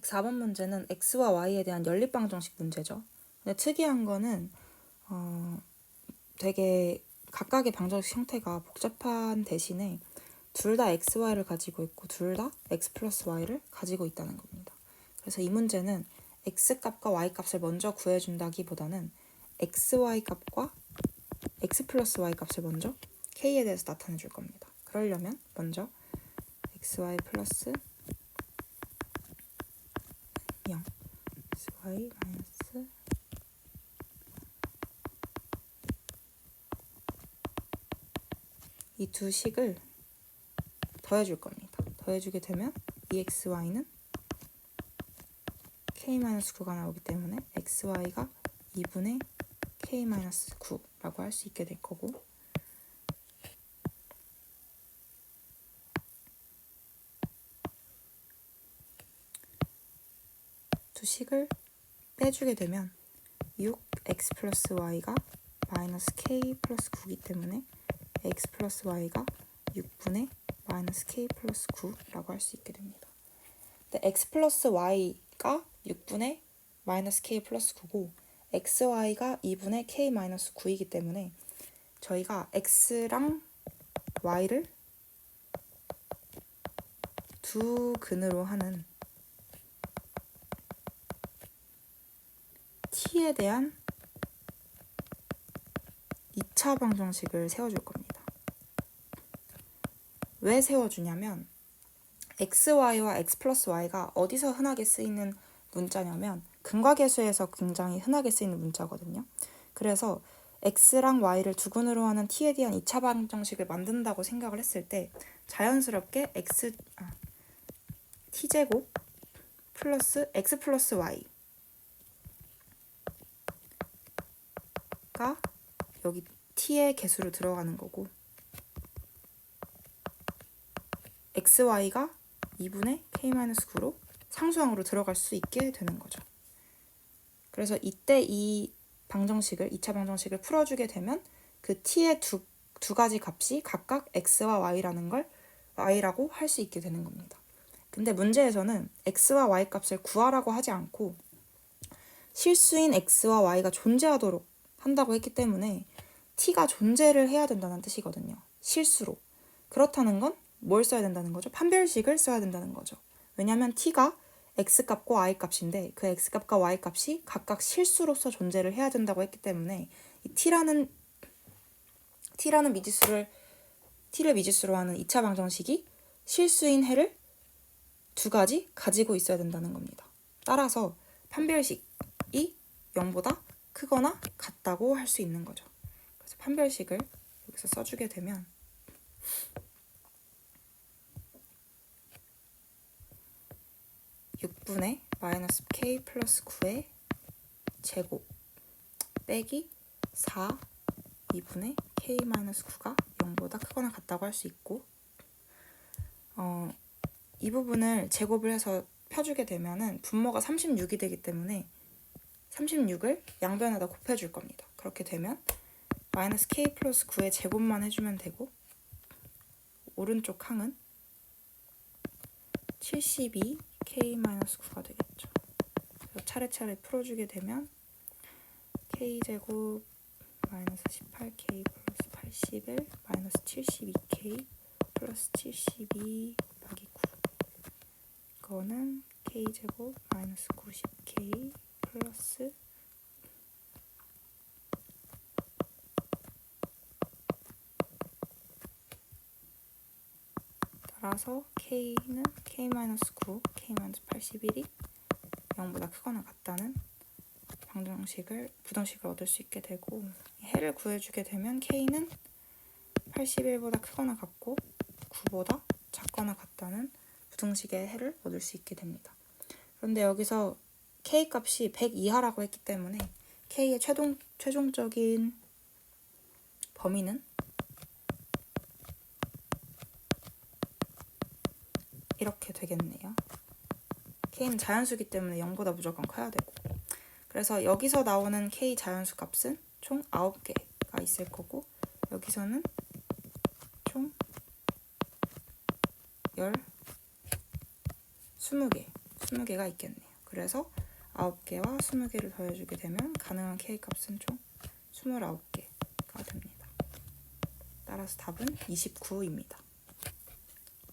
104번 문제는 x와 y에 대한 연립방정식 문제죠. 근데 특이한 거는 어, 되게 각각의 방정식 형태가 복잡한 대신에 둘 다 xy를 가지고 있고 둘 다 x 플러스 y를 가지고 있다는 겁니다. 그래서 이 문제는 x 값과 y 값을 먼저 구해준다기보다는 xy 값과 x 플러스 y 값을 먼저 k에 대해서 나타내 줄 겁니다. 그러려면 먼저 xy 플러스 0 xy 마이너스 이 두 식을 더해줄 겁니다. 더해주게 되면 이 xy는 k-9가 나오기 때문에 xy가 2분의 k-9라고 할 수 있게 될 거고 두 식을 빼주게 되면 6x 플러스 y가 마이너스 k 플러스 9이기 때문에 x 플러스 y가 6분의 마이너스 k 플러스 9라고 할 수 있게 됩니다. 근데 x 플러스 y가 6분의 마이너스 k 플러스 9고 xy가 2분의 k 마이너스 9이기 때문에 저희가 x랑 y를 두 근으로 하는 t에 대한 2차 방정식을 세워줄 겁니다. 왜 세워주냐면 xy와 x 플러스 y가 어디서 흔하게 쓰이는 문자냐면 근과계수에서 굉장히 흔하게 쓰이는 문자거든요. 그래서 x랑 y를 두 근으로 하는 t에 대한 2차 방정식을 만든다고 생각을 했을 때 자연스럽게 x 아, t제곱 플러스 x 플러스 y 가 여기 t의 개수로 들어가는 거고 xy가 2분의 k-9로 상수항으로 들어갈 수 있게 되는 거죠. 그래서 이때 이 방정식을 2차 방정식을 풀어주게 되면 그 t의 두, 두 가지 값이 각각 x와 y라는 걸 y라고 할 수 있게 되는 겁니다. 근데 문제에서는 x와 y 값을 구하라고 하지 않고 실수인 x와 y가 존재하도록 한다고 했기 때문에 t가 존재를 해야 된다는 뜻이거든요. 실수로. 그렇다는 건 뭘 써야 된다는 거죠? 판별식을 써야 된다는 거죠. 왜냐하면 t가 x값과 y값인데 그 x값과 y값이 각각 실수로서 존재를 해야 된다고 했기 때문에 이 t라는 t라는 미지수를 t를 미지수로 하는 2차 방정식이 실수인 해를 두 가지 가지고 있어야 된다는 겁니다. 따라서 판별식이 0보다 크거나 같다고 할 수 있는 거죠. 그래서 판별식을 여기서 써주게 되면 (6분의) 마이너스 k 플러스 9의 제곱 빼기 4 2분의 k 마이너스 9가 0보다 크거나 같다고 할 수 있고 어, 이 부분을 제곱을 해서 펴주게 되면은 분모가 36이 되기 때문에 36을 양변에다 곱해줄 겁니다. 그렇게 되면 마이너스 k 플러스 9의 제곱만 해주면 되고 오른쪽 항은 72 k 마이너스 9가 되겠죠. 차례차례 풀어주게 되면 k 제곱 마이너스 18k 플러스 81 마이너스 72k 플러스 72 더하기 9 이거는 k 제곱 마이너스 90k 플러스 따라서 k는 k-9, k-81이 0보다 크거나 같다는 방정식을 부등식을 얻을 수 있게 되고 해를 구해주게 되면 k는 81보다 크거나 같고 9보다 작거나 같다는 부등식의 해를 얻을 수 있게 됩니다. 그런데 여기서 k 값이 100 이하라고 했기 때문에 k의 최종 최종적인 범위는 이렇게 되겠네요. k는 자연수기 때문에 0보다 무조건 커야 되고 그래서 여기서 나오는 k 자연수 값은 총 9개가 있을 거고 여기서는 총 10, 20개 20개가 있겠네요. 그래서 9개와 20개를 더해주게 되면 가능한 K 값은 총 29개가 됩니다. 따라서 답은 29입니다.